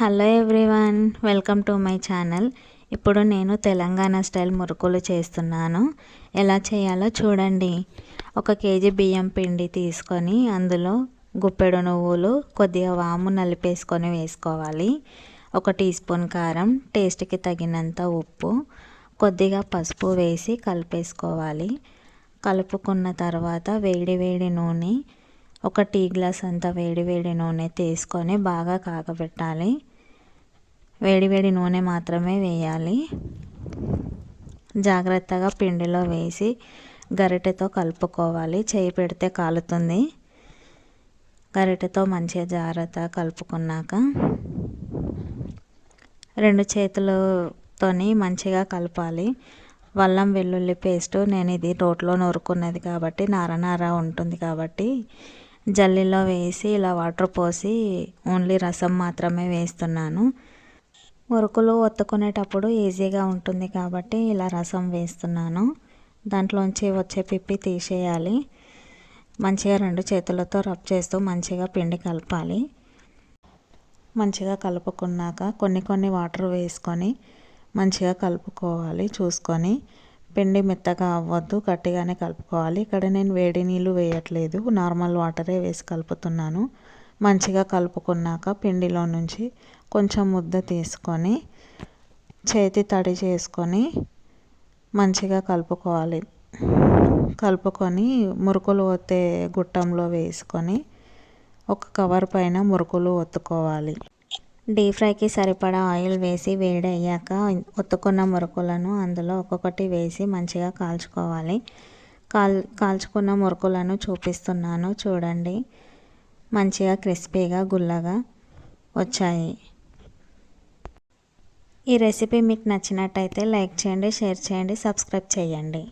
Hello everyone welcome to my channel. ఇప్పుడు నేను Telangana style మురుకులు చేస్తున్నాను. ఎలా చేయాలో చూడండి. ఒక కేజీ బియ్యం పిండి తీసుకొని అందులో గుప్పెడు నువ్వులు కొద్దిగా వాము నలిపేసుకొని వేసుకోవాలి. ఒక టీ స్పూన్ కారం టేస్ట్కి తగినంత ఉప్పు కొద్దిగా పసుపు వేసి కలిపేసుకోవాలి. కలుపుకున్న తర్వాత వేడి వేడి నూనె ఒక టీ గ్లాస్ అంత వేడి వేడి నూనె తీసుకొని బాగా కాగబెట్టాలి. వేడి వేడి నూనె మాత్రమే వేయాలి. జాగ్రత్తగా పిండిలో వేసి గరిటెతో కలుపుకోవాలి. చేయి పెడితే కాలుతుంది. గరిటెతో మంచిగా జాగ్రత్త కలుపుకున్నాక రెండు చేతులతోని మంచిగా కలపాలి. వల్లం వెల్లుల్లి పేస్ట్ నేను ఇది రోట్లో నూరుకున్నది కాబట్టి నార నార ఉంటుంది కాబట్టి జల్లిలో వేసి ఇలా వాటర్ పోసి ఓన్లీ రసం మాత్రమే వేస్తున్నాను. మురుకులు ఒత్తుకునేటప్పుడు ఈజీగా ఉంటుంది కాబట్టి ఇలా రసం వేస్తున్నాను. దాంట్లోంచి వచ్చే పిప్పి తీసేయాలి. మంచిగా రెండు చేతులతో రబ్ చేస్తూ మంచిగా పిండి కలపాలి. మంచిగా కలుపుకున్నాక కొన్ని కొన్ని వాటర్ వేసుకొని మంచిగా కలుపుకోవాలి చూసుకొని. పిండి మెత్తగా అవ్వద్దు గట్టిగానే కలుపుకోవాలి. ఇక్కడ నేను వేడి నీళ్ళు వేయట్లేదు నార్మల్ వాటరే వేసి కలుపుతున్నాను. మంచిగా కలుపుకున్నాక పిండిలో నుంచి కొంచెం ముద్ద తీసుకొని చేతి తడి చేసుకొని మంచిగా కలుపుకోవాలి. కలుపుకొని మురుకులు ఒత్తే గుట్టంలో వేసుకొని ఒక కవర్ పైన మురుకులు ఒత్తుకోవాలి. డీప్ ఫ్రైకి సరిపడా ఆయిల్ వేసి వేడి అయ్యాక ఒత్తుకున్న మురుకులను అందులో ఒక్కొక్కటి వేసి మంచిగా కాల్చుకోవాలి. కాల్ కాల్చుకున్న మురుకులను చూపిస్తున్నాను. చూడండి. మంచిగా క్రిస్పీగా గుల్లగా వచ్చాయి. ఈ రెసిపీ మీకు నచ్చినట్టయితే లైక్ చేయండి షేర్ చేయండి సబ్స్క్రైబ్ చేయండి.